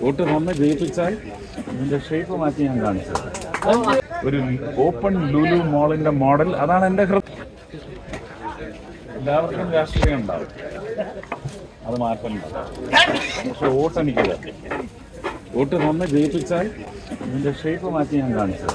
Vote തന്ന് ജയിപ്പിച്ചാൽ ഇതിന്റെ shape മാറ്റി ഞാൻ കാണിച്ചത് ഒരു ഓപ്പൺ ലുലു മോളിന്റെ മോഡൽ അതാണ് എന്റെ ഹൃദയം. എല്ലാവർക്കും രാഷ്ട്രീയം ഉണ്ടാവും. അത് മാറ്റമില്ല പക്ഷെ വോട്ട് എനിക്ക്. വോട്ട് നന്ന് ജയിപ്പിച്ചാൽ ഇതിന്റെ ഷേപ്പ് മാറ്റി ഞാൻ കാണിച്ചത്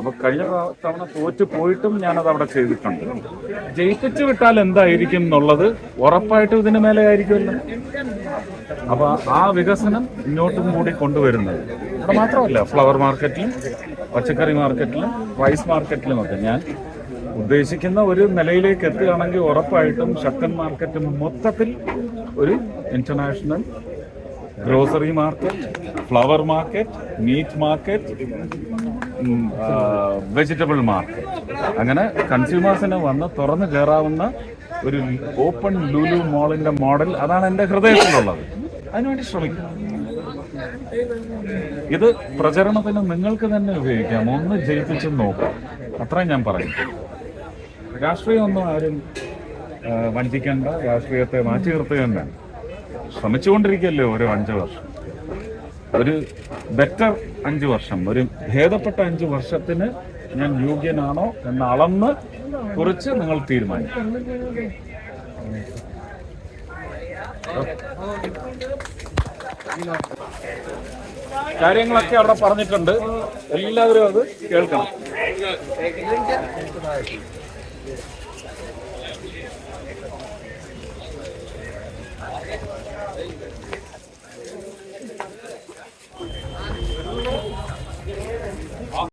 അപ്പൊ കഴിഞ്ഞ തവണ തോറ്റു പോയിട്ടും ഞാനത് അവിടെ ചെയ്തിട്ടുണ്ട്. ജയിപ്പിച്ചു വിട്ടാൽ എന്തായിരിക്കും എന്നുള്ളത് ഉറപ്പായിട്ടും ഇതിന് മേലെ ആയിരിക്കുമല്ലോ. അപ്പൊ ആ വികസനം ഇങ്ങോട്ടും കൂടി കൊണ്ടുവരുന്നത്. അവിടെ മാത്രമല്ല ഫ്ലവർ മാർക്കറ്റിലും പച്ചക്കറി മാർക്കറ്റിലും റൈസ് മാർക്കറ്റിലും ഒക്കെ ഞാൻ ഉദ്ദേശിക്കുന്ന ഒരു നിലയിലേക്ക് എത്തുകയാണെങ്കിൽ ഉറപ്പായിട്ടും ശക്തൻ മാർക്കറ്റും മൊത്തത്തിൽ ഒരു international grocery market flower market meat market vegetable market അങ്ങനെ കൺസ്യൂമേഴ്സിന് വന്ന് തുറന്നു കയറാവുന്ന ഒരു ഓപ്പൺ ലുലു മോളിന്റെ മോഡൽ അതാണ് എന്റെ ഹൃദയത്തിലുള്ളത്. അതിനുവേണ്ടി ശ്രമിക്കും. ഇത് പ്രചരണത്തിന് നിങ്ങൾക്ക് തന്നെ ഉപയോഗിക്കാം. ഒന്ന് ജയിപ്പിച്ചും നോക്കാം. അത്രയും ഞാൻ പറയും. രാഷ്ട്രീയം ഒന്നും ആരും വഞ്ചിക്കേണ്ട. രാഷ്ട്രീയത്തെ മാറ്റി നിർത്തുകയും വേണ്ട. ശ്രമിച്ചുകൊണ്ടിരിക്കുകയല്ലേ ഓരോ അഞ്ച് വർഷം? ഒരു ബെറ്റർ അഞ്ച് വർഷം. ഒരു ഭേദപ്പെട്ട അഞ്ച് വർഷത്തിന് ഞാൻ യോഗ്യനാണോ എന്ന് അളന്ന് കുറിച്ച് നിങ്ങൾ തീരുമാനിക്കും. കാര്യങ്ങളൊക്കെ അവിടെ പറഞ്ഞിട്ടുണ്ട്. എല്ലാവരും അത് കേൾക്കണം. Amen.